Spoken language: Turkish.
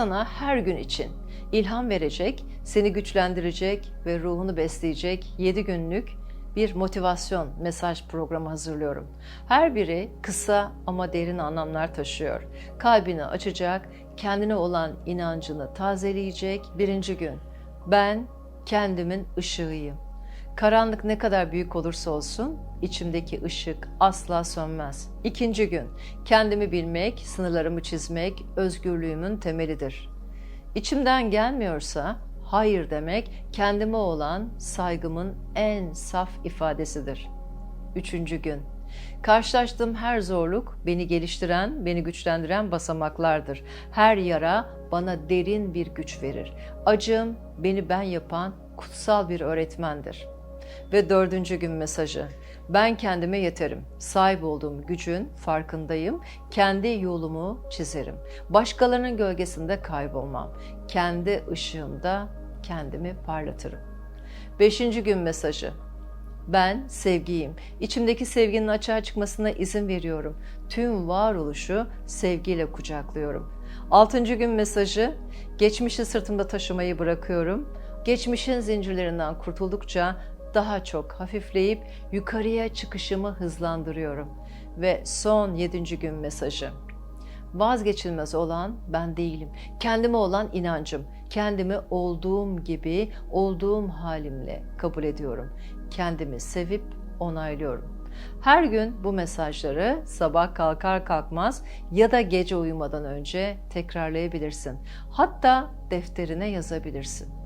sana her gün için ilham verecek, seni güçlendirecek ve ruhunu besleyecek 7 günlük bir motivasyon mesaj programı hazırlıyorum. Her biri kısa ama derin anlamlar taşıyor. Kalbini açacak, kendine olan inancını tazeleyecek. Birinci gün, ben kendimin ışığıyım. Karanlık ne kadar büyük olursa olsun içimdeki ışık asla sönmez. İkinci gün, kendimi bilmek, sınırlarımı çizmek özgürlüğümün temelidir. İçimden gelmiyorsa hayır demek kendime olan saygımın en saf ifadesidir. Üçüncü gün, karşılaştığım her zorluk beni geliştiren, beni güçlendiren basamaklardır. Her yara bana derin bir güç verir. Acım beni ben yapan kutsal bir öğretmendir. Ve dördüncü gün mesajı. Ben kendime yeterim. Sahip olduğum gücün farkındayım. Kendi yolumu çizerim. Başkalarının gölgesinde kaybolmam. Kendi ışığımda kendimi parlatırım. Beşinci gün mesajı. Ben sevgiyim. İçimdeki sevginin açığa çıkmasına izin veriyorum. Tüm varoluşu sevgiyle kucaklıyorum. Altıncı gün mesajı. Geçmişi sırtımda taşımayı bırakıyorum. Geçmişin zincirlerinden kurtuldukça daha çok hafifleyip yukarıya çıkışımı hızlandırıyorum. Ve son yedinci gün mesajı. Vazgeçilmez olan ben değilim. Kendime olan inancım. Kendimi olduğum gibi, olduğum halimle kabul ediyorum. Kendimi sevip onaylıyorum. Her gün bu mesajları sabah kalkar kalkmaz ya da gece uyumadan önce tekrarlayabilirsin. Hatta defterine yazabilirsin.